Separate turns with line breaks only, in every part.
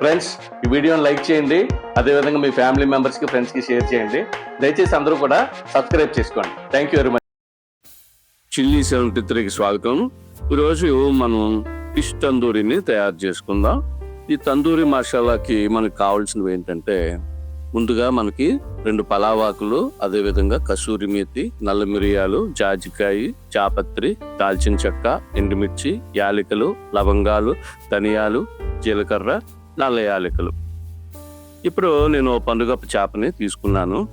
Friends ఈ వీడియోని like చేయండి. అదేవిధంగా మీ ఫ్యామిలీ మెంబర్స్కి ఫ్రెండ్స్కి షేర్ చేయండి. దయచేసి అందరూ కూడా సబ్స్క్రైబ్ చేసుకోండి. Thank you very much chilli seventy త్రీకి స్వాగతం. ఈరోజు మనం ఫిష్ తందూరిని తయారు చేసుకుందాం. ఈ తందూరి మసాలాకి మనకు కావాల్సినవి ఏంటంటే ముందుగా మనకి రెండు పలావాకులు అదేవిధంగా కసూరి మేతి నల్ల మిరియాలు జాజికాయ చాపత్రి దాల్చిన చెక్క ఎండుమిర్చి యాలకులు లవంగాలు ధనియాలు జీలకర్ర నల్ల యాలకులు ఇప్పుడు నేను పండుగ చేపని తీసుకున్నాను.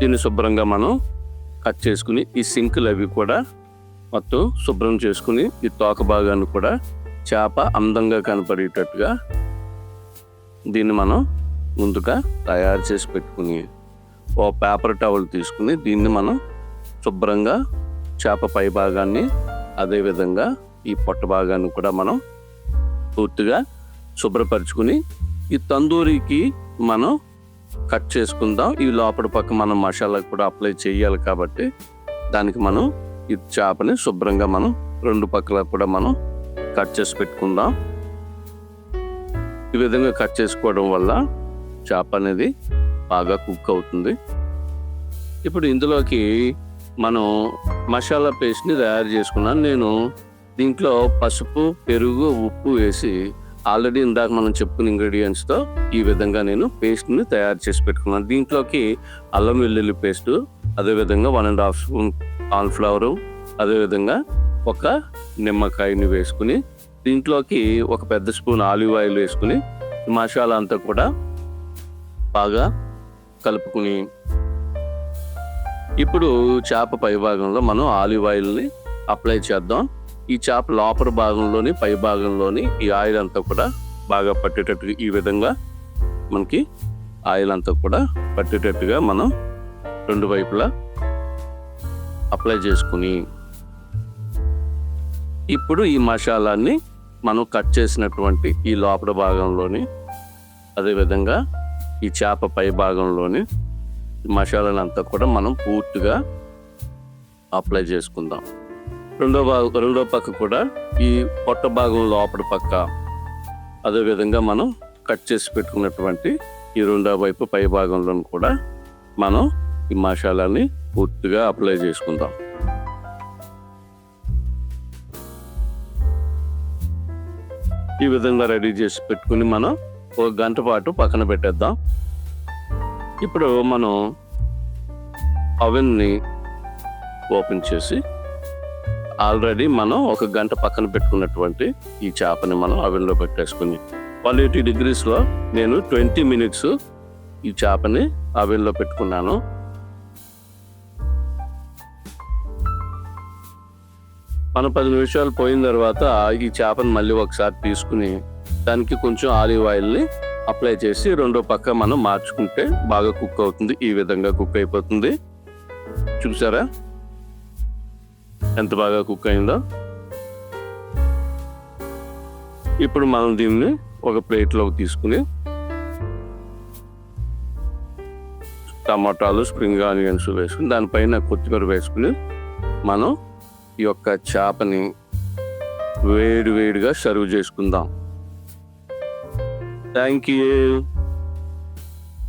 దీన్ని శుభ్రంగా మనం కట్ చేసుకుని ఈ సింకులు అవి కూడా మొత్తం శుభ్రం చేసుకుని ఈ తోక భాగాన్ని కూడా చేప అందంగా కనపడేటట్టుగా దీన్ని మనం ముందుగా తయారు చేసి పెట్టుకుని ఓ పేపర్ టవల్ తీసుకుని దీన్ని మనం శుభ్రంగా చేప పై భాగాన్ని అదేవిధంగా ఈ పొట్ట భాగాన్ని కూడా మనం పూర్తిగా శుభ్రపరచుకుని ఈ తందూరికి మనం కట్ చేసుకుందాం. ఈ లోపల పక్క మనం మసాలా కూడా అప్లై చేయాలి కాబట్టి దానికి మనం ఈ చేపని శుభ్రంగా మనం రెండు పక్కల కూడా మనం కట్ చేసి పెట్టుకుందాం. ఈ విధంగా కట్ చేసుకోవడం వల్ల చేప అనేది బాగా కుక్ అవుతుంది. ఇప్పుడు ఇందులోకి మనం మసాలా పేస్ట్ని తయారు చేసుకున్నాను. నేను దీంట్లో పసుపు పెరుగు ఉప్పు వేసి ఆల్రెడీ ఇందాక మనం చెప్పుకున్న ఇంగ్రీడియంట్స్తో ఈ విధంగా నేను పేస్ట్ని తయారు చేసి పెట్టుకున్నాను. దీంట్లోకి అల్లం వెల్లుల్లి పేస్ట్ అదేవిధంగా one and half spoon cornflour అదేవిధంగా ఒక నిమ్మకాయని వేసుకుని దీంట్లోకి ఒక పెద్ద స్పూన్ ఆలివ్ ఆయిల్ వేసుకుని మసాలా అంతా కూడా బాగా కలుపుకుని ఇప్పుడు చేప పై భాగంలో మనం ఆలివ్ ఆయిల్ని అప్లై చేద్దాం. ఈ చేప లోపల భాగంలోని పై భాగంలోని ఈ ఆయిల్ అంతా కూడా బాగా పట్టేటట్టుగా ఈ విధంగా మనకి ఆయిల్ అంతా కూడా పట్టేటట్టుగా మనం రెండు వైపులా అప్లై చేసుకుని ఇప్పుడు ఈ మసాలాన్ని మనం కట్ చేసినటువంటి ఈ లోపల భాగంలోని అదేవిధంగా ఈ చేప పై భాగంలోని మసాలాలంతా అంతా కూడా మనం పూర్తిగా అప్లై చేసుకుందాం. రెండో భాగం రెండో పక్క కూడా ఈ పొట్ట భాగం లోపల పక్క. అదేవిధంగా మనం కట్ చేసి పెట్టుకున్నటువంటి ఈ రెండో వైపు పై భాగంలో కూడా మనం ఈ మసాలాని పూర్తిగా అప్లై చేసుకుందాం. ఈ విధంగా రెడీ చేసి పెట్టుకుని మనం ఒక గంట పాటు పక్కన పెట్టేద్దాం. ఇప్పుడు మనం అవెన్ని ఓపెన్ చేసి ఆల్రెడీ మనం ఒక గంట పక్కన పెట్టుకున్నటువంటి ఈ చేపని మనం అవెన్లో పెట్టేసుకుని వన్ ఎయిటీ డిగ్రీస్లో నేను ట్వంటీ మినిట్స్ ఈ చేపని అవెన్లో పెట్టుకున్నాను. మనం పది నిమిషాలు పోయిన తర్వాత ఈ చేపను మళ్ళీ ఒకసారి తీసుకుని దానికి కొంచెం ఆలివ్ ఆయిల్ని అప్లై చేసి రెండో పక్క మనం మార్చుకుంటే బాగా కుక్ అవుతుంది ఈ విధంగా కుక్ అయిపోతుంది. చూసారా? ఎంత బాగా కుక్ అయిందో. ఇప్పుడు మనం దీన్ని ఒక ప్లేట్లోకి తీసుకుని టమాటాలు స్ప్రింగ్ ఆనియన్స్ వేసుకుని దానిపైన కొత్తిమీర వేసుకుని మనం ఈ యొక్క చేపని వేడి వేడిగా సర్వ్ చేసుకుందాం. Thank you